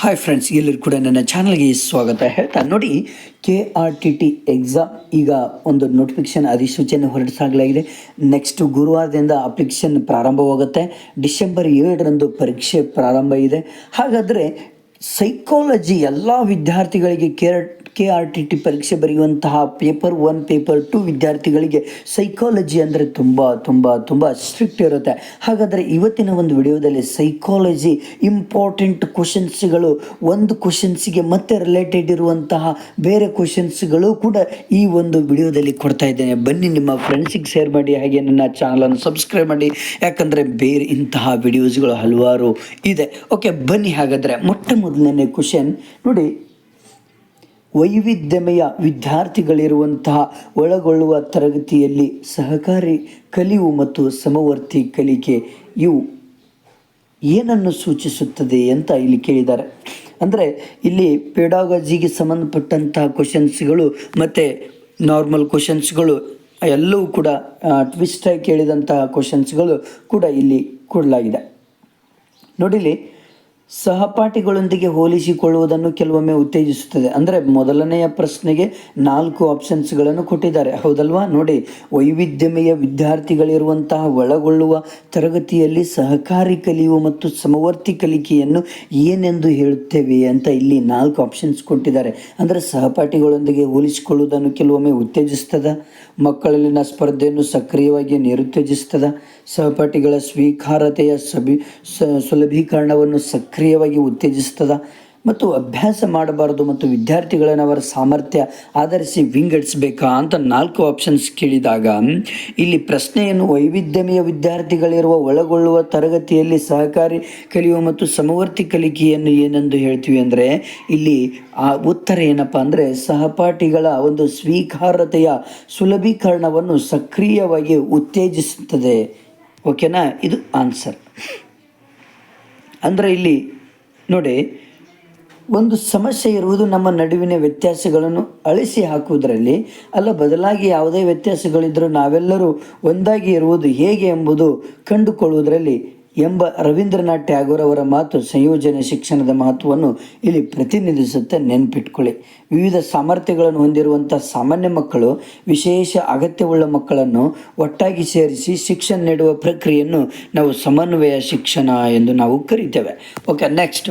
Hi friends ಎಲ್ಲರೂ ಕೂಡ ನನ್ನ ಚಾನಲ್ಗೆ ಸ್ವಾಗತ ಹೇಳ್ತಾ ನೋಡಿ K R T T exam ಈಗ ಒಂದು ನೋಟಿಫಿಕೇಶನ್ ಅಧಿಸೂಚನೆ ಹೊರಡಿಸಲಾಗಿದೆ. ನೆಕ್ಸ್ಟ್ ಗುರುವಾರದಿಂದ ಅಪ್ಲಿಕೇಶನ್ ಪ್ರಾರಂಭವಾಗುತ್ತೆ. ಡಿಸೆಂಬರ್ ಏಳರಂದು ಪರೀಕ್ಷೆ ಪ್ರಾರಂಭ ಇದೆ. ಹಾಗಾದರೆ ಸೈಕಾಲಜಿ ಎಲ್ಲ ವಿದ್ಯಾರ್ಥಿಗಳಿಗೆ K K R T T ಪರೀಕ್ಷೆ ಬರೆಯುವಂತಹ ಪೇಪರ್ ಒನ್ ಪೇಪರ್ ಟು ವಿದ್ಯಾರ್ಥಿಗಳಿಗೆ ಸೈಕಾಲಜಿ ಅಂದರೆ ತುಂಬ ತುಂಬ ತುಂಬ ಸ್ಟ್ರಿಕ್ಟ್ ಇರುತ್ತೆ. ಹಾಗಾದರೆ ಇವತ್ತಿನ ಒಂದು ವಿಡಿಯೋದಲ್ಲಿ ಸೈಕಾಲಜಿ ಇಂಪಾರ್ಟೆಂಟ್ ಕ್ವಶನ್ಸ್ಗಳು ಒಂದು ಕ್ವಶನ್ಸಿಗೆ ಮತ್ತೆ ರಿಲೇಟೆಡ್ ಇರುವಂತಹ ಬೇರೆ ಕ್ವಶನ್ಸ್ಗಳು ಕೂಡ ಈ ಒಂದು ವಿಡಿಯೋದಲ್ಲಿ ಕೊಡ್ತಾ ಇದ್ದೇನೆ. ಬನ್ನಿ, ನಿಮ್ಮ ಫ್ರೆಂಡ್ಸಿಗೆ ಶೇರ್ ಮಾಡಿ, ಹಾಗೆ ನನ್ನ ಚಾನಲನ್ನು ಸಬ್ಸ್ಕ್ರೈಬ್ ಮಾಡಿ. ಯಾಕಂದರೆ ಬೇರೆ ಇಂತಹ ವಿಡಿಯೋಸ್ಗಳು ಹಲವಾರು ಇದೆ. ಓಕೆ ಬನ್ನಿ ಹಾಗಾದರೆ ಮೊಟ್ಟ ಮೊದಲನೇ ಕ್ವಶನ್ ನೋಡಿ, ವೈವಿಧ್ಯಮಯ ವಿದ್ಯಾರ್ಥಿಗಳಿರುವಂತಹ ಒಳಗೊಳ್ಳುವ ತರಗತಿಯಲ್ಲಿ ಸಹಕಾರಿ ಕಲಿವು ಮತ್ತು ಸಮವರ್ತಿ ಕಲಿಕೆ ಇವು ಏನನ್ನು ಸೂಚಿಸುತ್ತದೆ ಅಂತ ಇಲ್ಲಿ ಕೇಳಿದ್ದಾರೆ. ಅಂದರೆ, ಇಲ್ಲಿ ಪೇಡಾಗಜಿಗೆ ಸಂಬಂಧಪಟ್ಟಂತಹ ಕ್ವಶನ್ಸ್ಗಳು ಮತ್ತು ನಾರ್ಮಲ್ ಕ್ವಶನ್ಸ್ಗಳು ಎಲ್ಲವೂ ಕೂಡ ಟ್ವಿಸ್ಟಾಗಿ ಕೇಳಿದಂತಹ ಕ್ವಶನ್ಸ್ಗಳು ಕೂಡ ಇಲ್ಲಿ ಕೊಡಲಾಗಿದೆ. ನೋಡಿಲಿ ಸಹಪಾಠಿಗಳೊಂದಿಗೆ ಹೋಲಿಸಿಕೊಳ್ಳುವುದನ್ನು ಕೆಲವೊಮ್ಮೆ ಉತ್ತೇಜಿಸುತ್ತದೆ. ಅಂದರೆ ಮೊದಲನೆಯ ಪ್ರಶ್ನೆಗೆ ನಾಲ್ಕು ಆಪ್ಷನ್ಸ್ಗಳನ್ನು ಕೊಟ್ಟಿದ್ದಾರೆ. ಹೌದಲ್ವಾ? ನೋಡಿ, ವೈವಿಧ್ಯಮಯ ವಿದ್ಯಾರ್ಥಿಗಳಿರುವಂತಹ ಒಳಗೊಳ್ಳುವ ತರಗತಿಯಲ್ಲಿ ಸಹಕಾರಿ ಕಲಿಯುವ ಮತ್ತು ಸಮವರ್ತಿ ಕಲಿಕೆಯನ್ನು ಏನೆಂದು ಹೇಳುತ್ತೇವೆ ಅಂತ ಇಲ್ಲಿ ನಾಲ್ಕು ಆಪ್ಷನ್ಸ್ ಕೊಟ್ಟಿದ್ದಾರೆ. ಅಂದರೆ ಸಹಪಾಠಿಗಳೊಂದಿಗೆ ಹೋಲಿಸಿಕೊಳ್ಳುವುದನ್ನು ಕೆಲವೊಮ್ಮೆ ಉತ್ತೇಜಿಸ್ತದ, ಮಕ್ಕಳಲ್ಲಿನ ಸ್ಪರ್ಧೆಯನ್ನು ಸಕ್ರಿಯವಾಗಿ ನಿರುತ್ತೇಜಿಸ್ತದ ಸಹಪಾಠಿಗಳ ಸ್ವೀಕಾರತೆಯ ಸಭಿ ಸುಲಭೀಕರಣವನ್ನು ಸಕ್ರಿಯವಾಗಿ ಉತ್ತೇಜಿಸ್ತದ ಮತ್ತು ಅಭ್ಯಾಸ ಮಾಡಬಾರದು ಮತ್ತು ವಿದ್ಯಾರ್ಥಿಗಳನ್ನು ಅವರ ಸಾಮರ್ಥ್ಯ ಆಧರಿಸಿ ವಿಂಗಡಿಸಬೇಕಾ ಅಂತ ನಾಲ್ಕು ಆಪ್ಷನ್ಸ್ ಕೇಳಿದಾಗ, ಇಲ್ಲಿ ಪ್ರಶ್ನೆಯನ್ನು ವೈವಿಧ್ಯಮಯ ವಿದ್ಯಾರ್ಥಿಗಳಿರುವ ಒಳಗೊಳ್ಳುವ ತರಗತಿಯಲ್ಲಿ ಸಹಕಾರಿ ಕಲಿಯುವ ಮತ್ತು ಸಮವರ್ತಿ ಕಲಿಕೆಯನ್ನು ಏನೆಂದು ಹೇಳ್ತೀವಿ ಅಂದರೆ, ಇಲ್ಲಿ ಆ ಉತ್ತರ ಏನಪ್ಪ ಅಂದರೆ ಸಹಪಾಠಿಗಳ ಒಂದು ಸ್ವೀಕಾರತೆಯ ಸುಲಭೀಕರಣವನ್ನು ಸಕ್ರಿಯವಾಗಿ ಉತ್ತೇಜಿಸುತ್ತದೆ. ಓಕೆನಾ? ಇದು ಆನ್ಸರ್. ಅಂದರೆ ಇಲ್ಲಿ ನೋಡಿ, ಒಂದು ಸಮಸ್ಯೆ ಇರುವುದು ನಮ್ಮ ನಡುವಿನ ವ್ಯತ್ಯಾಸಗಳನ್ನು ಅಳಿಸಿ ಹಾಕುವುದರಲ್ಲಿ ಅಲ್ಲ, ಬದಲಾಗಿ ಯಾವುದೇ ವ್ಯತ್ಯಾಸಗಳಿದ್ದರೂ ನಾವೆಲ್ಲರೂ ಒಂದಾಗಿ ಇರುವುದು ಹೇಗೆ ಎಂಬುದು ಕಂಡುಕೊಳ್ಳುವುದರಲ್ಲಿ ಎಂಬ ರವೀಂದ್ರನಾಥ್ ಟ್ಯಾಗೋರ್ ಅವರ ಮಾತು ಸಂಯೋಜನೆ ಶಿಕ್ಷಣದ ಮಹತ್ವವನ್ನು ಇಲ್ಲಿ ಪ್ರತಿನಿಧಿಸುತ್ತೆ ನೆನಪಿಟ್ಕೊಳ್ಳಿ. ವಿವಿಧ ಸಾಮರ್ಥ್ಯಗಳನ್ನು ಹೊಂದಿರುವಂಥ ಸಾಮಾನ್ಯ ಮಕ್ಕಳು ವಿಶೇಷ ಅಗತ್ಯವುಳ್ಳ ಮಕ್ಕಳನ್ನು ಒಟ್ಟಾಗಿ ಸೇರಿಸಿ ಶಿಕ್ಷಣ ನೀಡುವ ಪ್ರಕ್ರಿಯೆಯನ್ನು ನಾವು ಸಮನ್ವಯ ಶಿಕ್ಷಣ ಎಂದು ನಾವು ಕರಿತೇವೆ. ಓಕೆ ನೆಕ್ಸ್ಟ್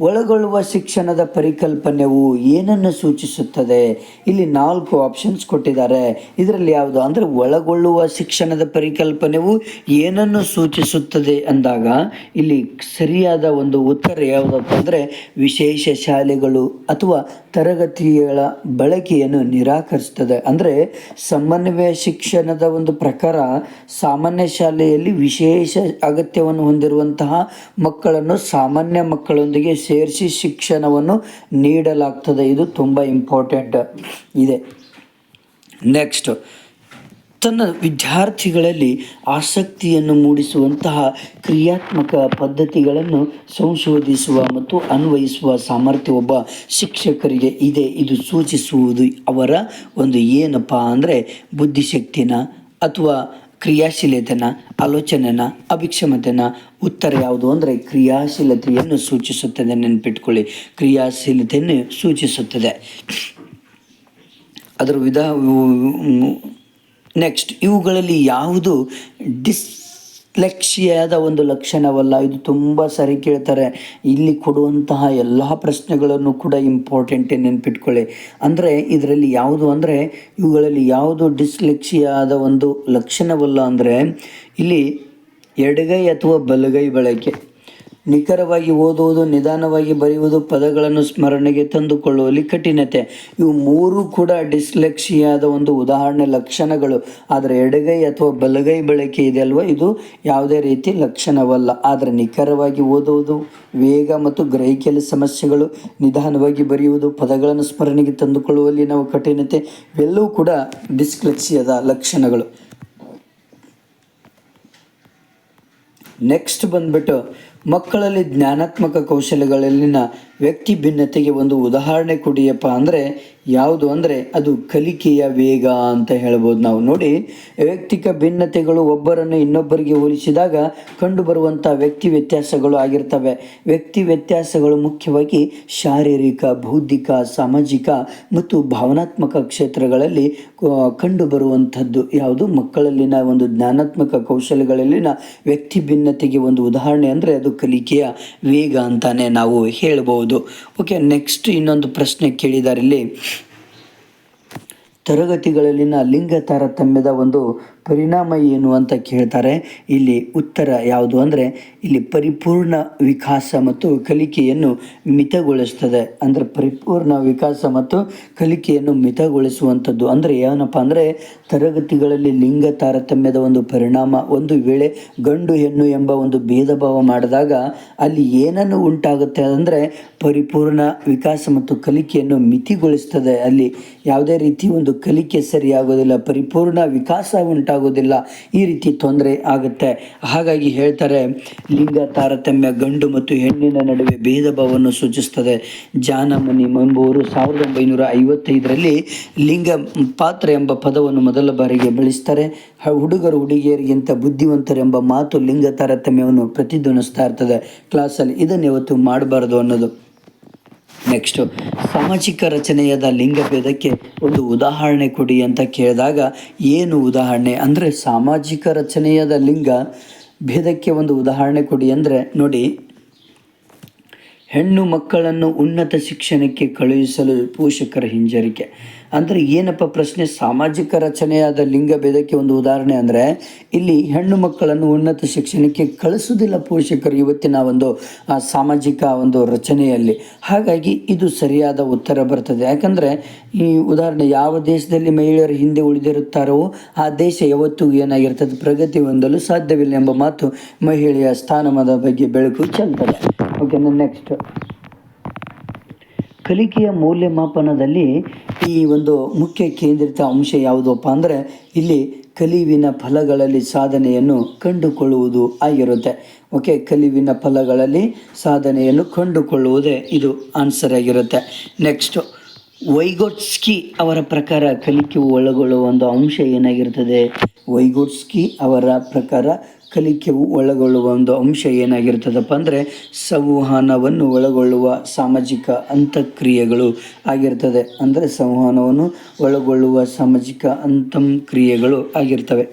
ಒಳಗೊಳ್ಳುವ ಶಿಕ್ಷಣದ ಪರಿಕಲ್ಪನೆಯು ಏನನ್ನು ಸೂಚಿಸುತ್ತದೆ? ಇಲ್ಲಿ ನಾಲ್ಕು ಆಪ್ಷನ್ಸ್ ಕೊಟ್ಟಿದ್ದಾರೆ. ಇದರಲ್ಲಿ ಯಾವುದು? ಅಂದರೆ ಒಳಗೊಳ್ಳುವ ಶಿಕ್ಷಣದ ಪರಿಕಲ್ಪನೆಯು ಏನನ್ನು ಸೂಚಿಸುತ್ತದೆ ಅಂದಾಗ ಇಲ್ಲಿ ಸರಿಯಾದ ಒಂದು ಉತ್ತರ ಯಾವುದಪ್ಪ ಅಂದರೆ ವಿಶೇಷ ಶಾಲೆಗಳು ಅಥವಾ ತರಗತಿಗಳ ಬಳಕೆಯನ್ನು ನಿರಾಕರಿಸ್ತದೆ. ಅಂದರೆ ಸಮನ್ವಯ ಶಿಕ್ಷಣದ ಒಂದು ಪ್ರಕಾರ ಸಾಮಾನ್ಯ ಶಾಲೆಯಲ್ಲಿ ವಿಶೇಷ ಅಗತ್ಯವನ್ನು ಹೊಂದಿರುವಂತಹ ಮಕ್ಕಳನ್ನು ಸಾಮಾನ್ಯ ಮಕ್ಕಳೊಂದಿಗೆ ಸೇರಿಸಿ ಶಿಕ್ಷಣವನ್ನು ನೀಡಲಾಗ್ತದೆ. ಇದು ತುಂಬ ಇಂಪಾರ್ಟೆಂಟ್ ಇದೆ. ನೆಕ್ಸ್ಟ್ ತನ್ನ ವಿದ್ಯಾರ್ಥಿಗಳಲ್ಲಿ ಆಸಕ್ತಿಯನ್ನು ಮೂಡಿಸುವಂತಹ ಕ್ರಿಯಾತ್ಮಕ ಪದ್ಧತಿಗಳನ್ನು ಸಂಶೋಧಿಸುವ ಮತ್ತು ಅನ್ವಯಿಸುವ ಸಾಮರ್ಥ್ಯ ಒಬ್ಬ ಶಿಕ್ಷಕರಿಗೆ ಇದೆ. ಇದು ಸೂಚಿಸುವುದು ಅವರ ಒಂದು ಏನಪ್ಪ ಅಂದರೆ ಬುದ್ಧಿಶಕ್ತಿನ ಅಥವಾ ಕ್ರಿಯಾಶೀಲತೆನ, ಆಲೋಚನೆನ, ಅಭಿಕ್ಷಮತೆನ. ಉತ್ತರ ಯಾವುದು ಅಂದರೆ ಕ್ರಿಯಾಶೀಲತೆಯನ್ನು ಸೂಚಿಸುತ್ತದೆ ನೆನಪಿಟ್ಕೊಳ್ಳಿ. ಕ್ರಿಯಾಶೀಲತೆಯನ್ನು ಸೂಚಿಸುತ್ತದೆ. ಅದರ ವಿಧ ನೆಕ್ಸ್ಟ್ ಇವುಗಳಲ್ಲಿ ಯಾವುದು ಡಿಸ್ಲೆಕ್ಸಿಯಾದ ಒಂದು ಲಕ್ಷಣವಲ್ಲ? ಇದು ತುಂಬ ಸರಿ ಕೇಳ್ತಾರೆ. ಇಲ್ಲಿ ಕೊಡುವಂತಹ ಎಲ್ಲ ಪ್ರಶ್ನೆಗಳನ್ನು ಕೂಡ ಇಂಪಾರ್ಟೆಂಟ್ ನೆನ್ಪಿಟ್ಕೊಳ್ಳಿ. ಅಂದರೆ ಇದರಲ್ಲಿ ಯಾವುದು ಅಂದರೆ, ಇವುಗಳಲ್ಲಿ ಯಾವುದು ಡಿಸ್ಲೆಕ್ಷಿಯಾದ ಒಂದು ಲಕ್ಷಣವಲ್ಲ ಅಂದರೆ, ಇಲ್ಲಿ ಎಡಗೈ ಅಥವಾ ಬಲಗೈ ಬಳಕೆ. ನಿಖರವಾಗಿ ಓದುವುದು, ನಿಧಾನವಾಗಿ ಬರೆಯುವುದು, ಪದಗಳನ್ನು ಸ್ಮರಣೆಗೆ ತಂದುಕೊಳ್ಳುವಲ್ಲಿ ಕಠಿಣತೆ. ಇವು ಮೂರು ಕೂಡ ಡಿಸ್ಲೆಕ್ಷಿಯಾದ ಒಂದು ಉದಾಹರಣೆ ಲಕ್ಷಣಗಳು. ಆದರೆ ಎಡಗೈ ಅಥವಾ ಬಲಗೈ ಬಳಕೆ ಇದೆ ಅಲ್ವಾ? ಇದು ಯಾವುದೇ ರೀತಿ ಲಕ್ಷಣವಲ್ಲ. ಆದರೆ ನಿಖರವಾಗಿ ಓದುವುದು, ವೇಗ ಮತ್ತು ಗ್ರಹಿಕೆಯಲ್ಲಿ ಸಮಸ್ಯೆಗಳು, ನಿಧಾನವಾಗಿ ಬರೆಯುವುದು, ಪದಗಳನ್ನು ಸ್ಮರಣೆಗೆ ತಂದುಕೊಳ್ಳುವಲ್ಲಿ ನಾವು ಕಠಿಣತೆ, ಇವೆಲ್ಲವೂ ಕೂಡ ಡಿಸ್ಲೆಕ್ಸಿಯಾದ ಲಕ್ಷಣಗಳು. ನೆಕ್ಸ್ಟ್ ಬಂದ್ಬಿಟ್ಟು ಮಕ್ಕಳಲ್ಲಿ ಜ್ಞಾನಾತ್ಮಕ ಕೌಶಲ್ಯಗಳಲ್ಲಿನ ವ್ಯಕ್ತಿ ಭಿನ್ನತೆಗೆ ಒಂದು ಉದಾಹರಣೆ ಕೊಡಿಯಪ್ಪ ಅಂದರೆ ಯಾವುದು ಅಂದರೆ ಅದು ಕಲಿಕೆಯ ವೇಗ ಅಂತ ಹೇಳ್ಬೋದು ನಾವು. ನೋಡಿ, ವ್ಯಕ್ತಿಕ ಭಿನ್ನತೆಗಳು ಒಬ್ಬರನ್ನು ಇನ್ನೊಬ್ಬರಿಗೆ ಹೋಲಿಸಿದಾಗ ಕಂಡುಬರುವಂಥ ವ್ಯಕ್ತಿ ವ್ಯತ್ಯಾಸಗಳು ಆಗಿರ್ತವೆ. ವ್ಯಕ್ತಿ ವ್ಯತ್ಯಾಸಗಳು ಮುಖ್ಯವಾಗಿ ಶಾರೀರಿಕ, ಬೌದ್ಧಿಕ, ಸಾಮಾಜಿಕ ಮತ್ತು ಭಾವನಾತ್ಮಕ ಕ್ಷೇತ್ರಗಳಲ್ಲಿ ಕಂಡುಬರುವಂಥದ್ದು. ಯಾವುದು? ಮಕ್ಕಳಲ್ಲಿನ ಒಂದು ಜ್ಞಾನಾತ್ಮಕ ಕೌಶಲ್ಯಗಳಲ್ಲಿನ ವ್ಯಕ್ತಿ ಭಿನ್ನತೆಗೆ ಒಂದು ಉದಾಹರಣೆ ಅಂದರೆ ಅದು ಕಲಿಕೆಯ ವೇಗ ಅಂತಾನೆ ನಾವು ಹೇಳ್ಬೋದು. ಓಕೆ ನೆಕ್ಸ್ಟ್ ಇನ್ನೊಂದು ಪ್ರಶ್ನೆ ಕೇಳಿದ್ದಾರೆ ಇಲ್ಲಿ. ತರಗತಿಗಳಲ್ಲಿನ ಲಿಂಗ ತಾರತಮ್ಯದ ಒಂದು ಪರಿಣಾಮ ಏನು ಅಂತ ಕೇಳ್ತಾರೆ. ಇಲ್ಲಿ ಉತ್ತರ ಯಾವುದು ಅಂದರೆ, ಇಲ್ಲಿ ಪರಿಪೂರ್ಣ ವಿಕಾಸ ಮತ್ತು ಕಲಿಕೆಯನ್ನು ಮಿತಗೊಳಿಸ್ತದೆ. ಅಂದರೆ ಪರಿಪೂರ್ಣ ವಿಕಾಸ ಮತ್ತು ಕಲಿಕೆಯನ್ನು ಮಿತಗೊಳಿಸುವಂಥದ್ದು. ಅಂದರೆ ಏನಪ್ಪ ಅಂದರೆ, ತರಗತಿಗಳಲ್ಲಿ ಲಿಂಗ ತಾರತಮ್ಯದ ಒಂದು ಪರಿಣಾಮ, ಒಂದು ವೇಳೆ ಗಂಡು ಹೆಣ್ಣು ಎಂಬ ಒಂದು ಭೇದ ಭಾವ ಮಾಡಿದಾಗ ಅಲ್ಲಿ ಏನನ್ನು ಉಂಟಾಗುತ್ತೆ ಅಂದರೆ, ಪರಿಪೂರ್ಣ ವಿಕಾಸ ಮತ್ತು ಕಲಿಕೆಯನ್ನು ಮಿತಿಗೊಳಿಸ್ತದೆ. ಅಲ್ಲಿ ಯಾವುದೇ ರೀತಿ ಒಂದು ಕಲಿಕೆ ಸರಿಯಾಗೋದಿಲ್ಲ, ಪರಿಪೂರ್ಣ ವಿಕಾಸ ಉಂಟಾಗೋದಿಲ್ಲ ಈ ರೀತಿ ತೊಂದರೆ ಆಗುತ್ತೆ. ಹಾಗಾಗಿ ಹೇಳ್ತಾರೆ, ಲಿಂಗ ತಾರತಮ್ಯ ಗಂಡು ಮತ್ತು ಹೆಣ್ಣಿನ ನಡುವೆ ಭೇದ ಭಾವವನ್ನು ಸೂಚಿಸ್ತದೆ ಜಾನಮನಿ ಎಂಬುವರು ಸಾವಿರದ ಒಂಬೈನೂರ ಐವತ್ತೈದರಲ್ಲಿ ಲಿಂಗ ಪಾತ್ರ ಎಂಬ ಪದವನ್ನು ಮೊದಲ ಬಾರಿಗೆ ಬಳಸ್ತಾರೆ. ಹುಡುಗರು ಹುಡುಗಿಯರಿಗಿಂತ ಬುದ್ಧಿವಂತರೆಂಬ ಮಾತು ಲಿಂಗ ತಾರತಮ್ಯವನ್ನು ಪ್ರತಿಧ್ವನಿಸ್ತಾ ಇರ್ತದೆ. ಕ್ಲಾಸಲ್ಲಿ ಇದನ್ನು ಯಾವತ್ತು ಮಾಡಬಾರ್ದು ಅನ್ನೋದು. ನೆಕ್ಸ್ಟು ಸಾಮಾಜಿಕ ರಚನೆಯಾದ ಲಿಂಗಭೇದಕ್ಕೆ ಒಂದು ಉದಾಹರಣೆ ಕೊಡಿ ಅಂತ ಕೇಳಿದಾಗ, ಏನು ಉದಾಹರಣೆ? ಅಂದರೆ ಸಾಮಾಜಿಕ ರಚನೆಯಾದ ಲಿಂಗ ಭೇದಕ್ಕೆ ಒಂದು ಉದಾಹರಣೆ ಕೊಡಿ ಅಂದರೆ ನೋಡಿ. ಹೆಣ್ಣು ಮಕ್ಕಳನ್ನು ಉನ್ನತ ಶಿಕ್ಷಣಕ್ಕೆ ಕಳುಹಿಸಲು ಪೋಷಕರ ಹಿಂಜರಿಕೆ. ಅಂದರೆ ಏನಪ್ಪ ಪ್ರಶ್ನೆ? ಸಾಮಾಜಿಕ ರಚನೆಯಾದ ಲಿಂಗ ಭೇದಕ್ಕೆ ಒಂದು ಉದಾಹರಣೆ ಅಂದರೆ, ಇಲ್ಲಿ ಹೆಣ್ಣು ಮಕ್ಕಳನ್ನು ಉನ್ನತ ಶಿಕ್ಷಣಕ್ಕೆ ಕಳಿಸೋದಿಲ್ಲ ಪೋಷಕರು ಇವತ್ತಿನ ಒಂದು ಸಾಮಾಜಿಕ ಒಂದು ರಚನೆಯಲ್ಲಿ. ಹಾಗಾಗಿ ಇದು ಸರಿಯಾದ ಉತ್ತರ ಬರ್ತದೆ. ಯಾಕಂದರೆ, ಈ ಉದಾಹರಣೆ ಯಾವ ದೇಶದಲ್ಲಿ ಮಹಿಳೆಯರು ಹಿಂದೆ ಉಳಿದಿರುತ್ತಾರೋ, ಆ ದೇಶ ಯಾವತ್ತೂ ಏನಾಗಿರ್ತದೆ? ಪ್ರಗತಿ ಹೊಂದಲು ಸಾಧ್ಯವಿಲ್ಲ ಎಂಬ ಮಾತು ಮಹಿಳೆಯ ಸ್ಥಾನಮಾನದ ಬಗ್ಗೆ ಬೆಳಕು ಚೆಲ್ತದೆ. ಓಕೆ ನೆಕ್ಸ್ಟ್ ಕಲಿಕೆಯ ಮೌಲ್ಯಮಾಪನದಲ್ಲಿ ಈ ಒಂದು ಮುಖ್ಯ ಕೇಂದ್ರಿತ ಅಂಶ ಯಾವುದಪ್ಪ ಅಂದರೆ ಇಲ್ಲಿ ಕಲಿವಿನ ಫಲಗಳಲ್ಲಿ ಸಾಧನೆಯನ್ನು ಕಂಡುಕೊಳ್ಳುವುದು ಆಗಿರುತ್ತೆ. ಓಕೆ, ಕಲಿವಿನ ಫಲಗಳಲ್ಲಿ ಸಾಧನೆಯನ್ನು ಕಂಡುಕೊಳ್ಳುವುದೇ ಇದು ಆನ್ಸರ್ ಆಗಿರುತ್ತೆ. ನೆಕ್ಸ್ಟ್ ವೈಗೋಟ್ಸ್ಕಿ ಅವರ ಪ್ರಕಾರ ಕಲಿಕೆ ಒಳಗೊಳ್ಳುವ ಒಂದು ಅಂಶ ಏನಾಗಿರ್ತದೆ? ವೈಗೋಟ್ಸ್ಕಿ ಅವರ ಪ್ರಕಾರ ಕಲಿಕೆಯು ಒಳಗೊಳ್ಳುವ ಒಂದು ಅಂಶ ಏನಾಗಿರ್ತದಪ್ಪ ಅಂದರೆ ಸಂವಹನವನ್ನು ಒಳಗೊಳ್ಳುವ ಸಾಮಾಜಿಕ ಅಂತಕ್ರಿಯೆಗಳು ಆಗಿರ್ತದೆ. ಅಂದರೆ ಸಂವಹನವನ್ನು ಒಳಗೊಳ್ಳುವ ಸಾಮಾಜಿಕ ಅಂತಂಕ್ರಿಯೆಗಳು ಆಗಿರ್ತವೆ.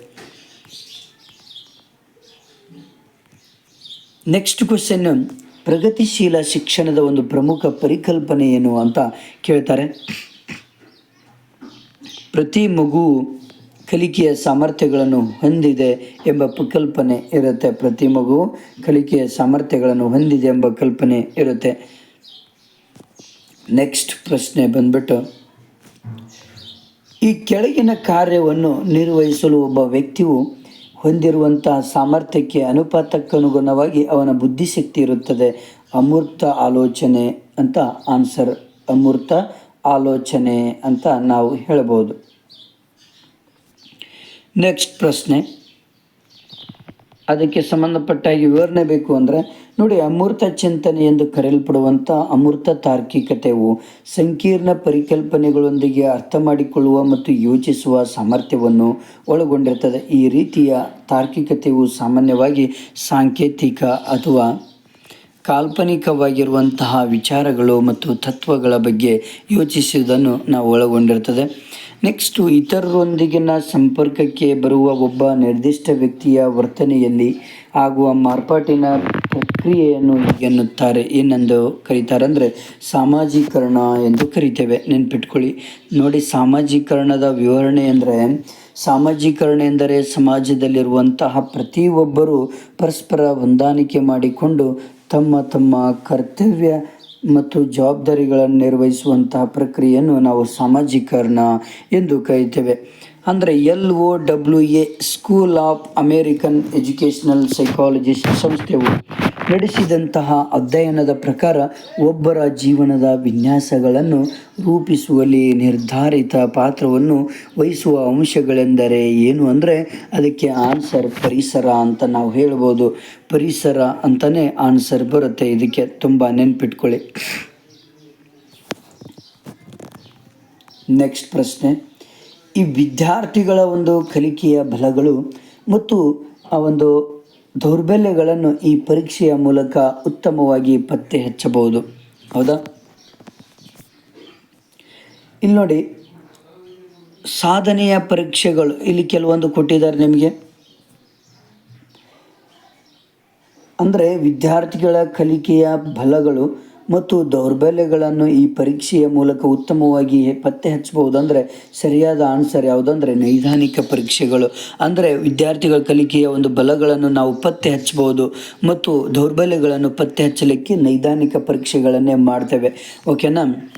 ನೆಕ್ಸ್ಟ್ ಕ್ವಶನ್ ಪ್ರಗತಿಶೀಲ ಶಿಕ್ಷಣದ ಒಂದು ಪ್ರಮುಖ ಪರಿಕಲ್ಪನೆ ಏನು ಅಂತ ಕೇಳ್ತಾರೆ. ಪ್ರತಿ ಮಗು ಕಲಿಕೆಯ ಸಾಮರ್ಥ್ಯಗಳನ್ನು ಹೊಂದಿದೆ ಎಂಬ ಕಲ್ಪನೆ ಇರುತ್ತೆ. ಪ್ರತಿ ಮಗು ಕಲಿಕೆಯ ಸಾಮರ್ಥ್ಯಗಳನ್ನು ಹೊಂದಿದೆ ಎಂಬ ಕಲ್ಪನೆ ಇರುತ್ತೆ. ನೆಕ್ಸ್ಟ್ ಪ್ರಶ್ನೆ ಬಂದ್ಬಿಟ್ಟು, ಈ ಕೆಳಗಿನ ಕಾರ್ಯವನ್ನು ನಿರ್ವಹಿಸಲು ಒಬ್ಬ ವ್ಯಕ್ತಿಯು ಹೊಂದಿರುವಂತಹ ಸಾಮರ್ಥ್ಯಕ್ಕೆ ಅನುಪಾತಕ್ಕನುಗುಣವಾಗಿ ಅವನ ಬುದ್ಧಿಶಕ್ತಿ ಇರುತ್ತದೆ. ಅಮೂರ್ತ ಆಲೋಚನೆ ಅಂತ ಆನ್ಸರ್ ಅಮೂರ್ತ ಆಲೋಚನೆ ಅಂತ ನಾವು ಹೇಳ್ಬೋದು. ನೆಕ್ಸ್ಟ್ ಪ್ರಶ್ನೆ. ಅದಕ್ಕೆ ಸಂಬಂಧಪಟ್ಟ ವಿವರಣೆ ಬೇಕು ಅಂದರೆ, ನೋಡಿ, ಅಮೂರ್ತ ಚಿಂತನೆ ಎಂದು ಕರೆಯಲ್ಪಡುವಂಥ ಅಮೂರ್ತ ತಾರ್ಕಿಕತೆಯು ಸಂಕೀರ್ಣ ಪರಿಕಲ್ಪನೆಗಳೊಂದಿಗೆ ಅರ್ಥ ಮಾಡಿಕೊಳ್ಳುವ ಮತ್ತು ಯೋಚಿಸುವ ಸಾಮರ್ಥ್ಯವನ್ನು ಒಳಗೊಂಡಿರ್ತದೆ. ಈ ರೀತಿಯ ತಾರ್ಕಿಕತೆಯು ಸಾಮಾನ್ಯವಾಗಿ ಸಾಂಕೇತಿಕ ಅಥವಾ ಕಾಲ್ಪನಿಕವಾಗಿರುವಂತಹ ವಿಚಾರಗಳು ಮತ್ತು ತತ್ವಗಳ ಬಗ್ಗೆ ಯೋಚಿಸುವುದನ್ನು ನಾವು ಒಳಗೊಂಡಿರ್ತದೆ. ನೆಕ್ಸ್ಟು ಇತರರೊಂದಿಗಿನ ಸಂಪರ್ಕಕ್ಕೆ ಬರುವ ಒಬ್ಬ ನಿರ್ದಿಷ್ಟ ವ್ಯಕ್ತಿಯ ವರ್ತನೆಯಲ್ಲಿ ಆಗುವ ಮಾರ್ಪಾಟಿನ ಪ್ರಕ್ರಿಯೆಯನ್ನು ಎನ್ನುತ್ತಾರೆ. ಏನೆಂದು ಕರೀತಾರೆ ಅಂದರೆ ಸಾಮಾಜೀಕರಣ ಎಂದು ಕರಿತೇವೆ. ನೆನ್ಪಿಟ್ಕೊಳ್ಳಿ. ನೋಡಿ, ಸಾಮಾಜೀಕರಣದ ವಿವರಣೆ ಅಂದರೆ, ಸಾಮಾಜೀಕರಣ ಎಂದರೆ ಸಮಾಜದಲ್ಲಿರುವಂತಹ ಪ್ರತಿಯೊಬ್ಬರೂ ಪರಸ್ಪರ ಹೊಂದಾಣಿಕೆ ಮಾಡಿಕೊಂಡು ತಮ್ಮ ತಮ್ಮ ಕರ್ತವ್ಯ ಮತ್ತು ಜವಾಬ್ದಾರಿಗಳನ್ನು ನಿರ್ವಹಿಸುವಂತಹ ಪ್ರಕ್ರಿಯೆಯನ್ನು ನಾವು ಸಾಮಾಜೀಕರಣ ಎಂದು ಕರೀತೇವೆ ಅಂದರೆ L O W A school of American educational psychologist ಸಂಸ್ಥೆಯು ನಡೆಸಿದಂತಹ ಅಧ್ಯಯನದ ಪ್ರಕಾರ ಒಬ್ಬರ ಜೀವನದ ವಿನ್ಯಾಸಗಳನ್ನು ರೂಪಿಸುವಲ್ಲಿ ನಿರ್ಧಾರಿತ ಪಾತ್ರವನ್ನು ವಹಿಸುವ ಅಂಶಗಳೆಂದರೆ ಏನು ಅಂದರೆ ಅದಕ್ಕೆ ಆನ್ಸರ್ ಪರಿಸರ ಅಂತ ನಾವು ಹೇಳ್ಬೋದು. ಪರಿಸರ ಅಂತಲೇ ಆನ್ಸರ್ ಬರುತ್ತೆ. ಇದಕ್ಕೆ ತುಂಬ ನೆನ್ಪಿಟ್ಕೊಳ್ಳಿ. ನೆಕ್ಸ್ಟ್ ಪ್ರಶ್ನೆ. ಈ ವಿದ್ಯಾರ್ಥಿಗಳ ಒಂದು ಕಲಿಕೆಯ ಬಲಗಳು ಮತ್ತು ಆ ಒಂದು ದೌರ್ಬಲ್ಯಗಳನ್ನು ಈ ಪರೀಕ್ಷೆಯ ಮೂಲಕ ಉತ್ತಮವಾಗಿ ಪತ್ತೆ ಹಚ್ಚಬಹುದು. ಹೌದಾ? ಇಲ್ಲಿ ನೋಡಿ, ಸಾಧನೆಯ ಪರೀಕ್ಷೆಗಳು, ಇಲ್ಲಿ ಕೆಲವೊಂದು ಕೊಟ್ಟಿದ್ದಾರೆ ನಿಮಗೆ. ಅಂದರೆ ವಿದ್ಯಾರ್ಥಿಗಳ ಕಲಿಕೆಯ ಬಲಗಳು ಮತ್ತು ದೌರ್ಬಲ್ಯಗಳನ್ನು ಈ ಪರೀಕ್ಷೆಯ ಮೂಲಕ ಉತ್ತಮವಾಗಿ ಪತ್ತೆ ಹಚ್ಚಬಹುದು ಅಂದರೆ ಸರಿಯಾದ ಆನ್ಸರ್ ಯಾವುದಂದರೆ ನೈದಾನಿಕ ಪರೀಕ್ಷೆಗಳು. ಅಂದರೆ ವಿದ್ಯಾರ್ಥಿಗಳ ಕಲಿಕೆಯ ಒಂದು ಬಲಗಳನ್ನು ನಾವು ಪತ್ತೆ ಹಚ್ಚಬಹುದು ಮತ್ತು ದೌರ್ಬಲ್ಯಗಳನ್ನು ಪತ್ತೆ ಹಚ್ಚಲಿಕ್ಕೆ ನೈದಾನಿಕ ಪರೀಕ್ಷೆಗಳನ್ನೇ ಮಾಡ್ತೇವೆ. ಓಕೆನಾ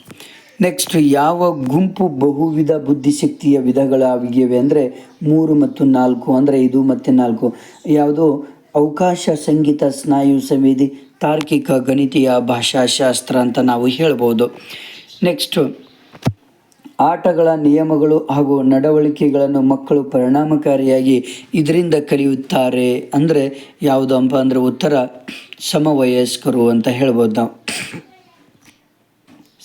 ನೆಕ್ಸ್ಟ್ ಯಾವ ಗುಂಪು ಬಹುವಿಧ ಬುದ್ಧಿಶಕ್ತಿಯ ವಿಧಗಳಾಗಿವೆ ಅಂದರೆ ಮೂರು ಮತ್ತು ನಾಲ್ಕು ಅಂದರೆ ಇದು ಮತ್ತು ನಾಲ್ಕು. ಯಾವುದು? ಅವಕಾಶ ಸಂಗೀತ ಸ್ನಾಯು ಸಂವೇದಿ ತಾರ್ಕಿಕ ಗಣಿತೀಯ ಭಾಷಾಶಾಸ್ತ್ರ ಅಂತ ನಾವು ಹೇಳ್ಬೋದು. ನೆಕ್ಸ್ಟು ಆಟಗಳ ನಿಯಮಗಳು ಹಾಗೂ ನಡವಳಿಕೆಗಳನ್ನು ಮಕ್ಕಳು ಪರಿಣಾಮಕಾರಿಯಾಗಿ ಇದರಿಂದ ಕಲಿಯುತ್ತಾರೆ ಅಂದರೆ ಯಾವುದಪ್ಪ ಅಂದರೆ ಉತ್ತರ ಸಮವಯಸ್ಕರು ಅಂತ ಹೇಳ್ಬೋದು ನಾವು.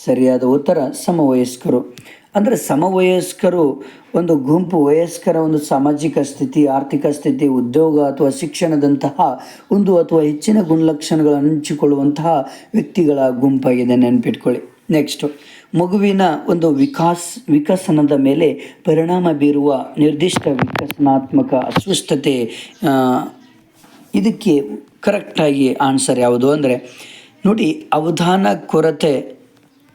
ಸರಿಯಾದ ಉತ್ತರ ಸಮವಯಸ್ಕರು. ಅಂದರೆ ಸಮವಯಸ್ಕರು ಒಂದು ಗುಂಪು, ವಯಸ್ಕರ ಒಂದು ಸಾಮಾಜಿಕ ಸ್ಥಿತಿ, ಆರ್ಥಿಕ ಸ್ಥಿತಿ, ಉದ್ಯೋಗ ಅಥವಾ ಶಿಕ್ಷಣದಂತಹ ಒಂದು ಅಥವಾ ಹೆಚ್ಚಿನ ಗುಣಲಕ್ಷಣಗಳನ್ನು ಹಂಚಿಕೊಳ್ಳುವಂತಹ ವ್ಯಕ್ತಿಗಳ ಗುಂಪಾಗಿದೆ ನೆನಪಿಟ್ಕೊಳ್ಳಿ. ನೆಕ್ಸ್ಟು ಮಗುವಿನ ಒಂದು ವಿಕಾಸ್, ವಿಕಸನದ ಮೇಲೆ ಪರಿಣಾಮ ಬೀರುವ ನಿರ್ದಿಷ್ಟ ವಿಕಸನಾತ್ಮಕ ಅಸ್ವಸ್ಥತೆ ಇದಕ್ಕೆ ಕರೆಕ್ಟಾಗಿ ಆನ್ಸರ್ ಯಾವುದು ಅಂದರೆ, ನೋಡಿ, ಅವಧಾನ ಕೊರತೆ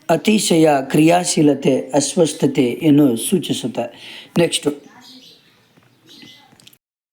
ಅತಿಶಯ ಕ್ರಿಯಾಶೀಲತೆ ಅಸ್ವಸ್ಥತೆಯನ್ನು ಸೂಚಿಸುತ್ತೆ. ನೆಕ್ಸ್ಟು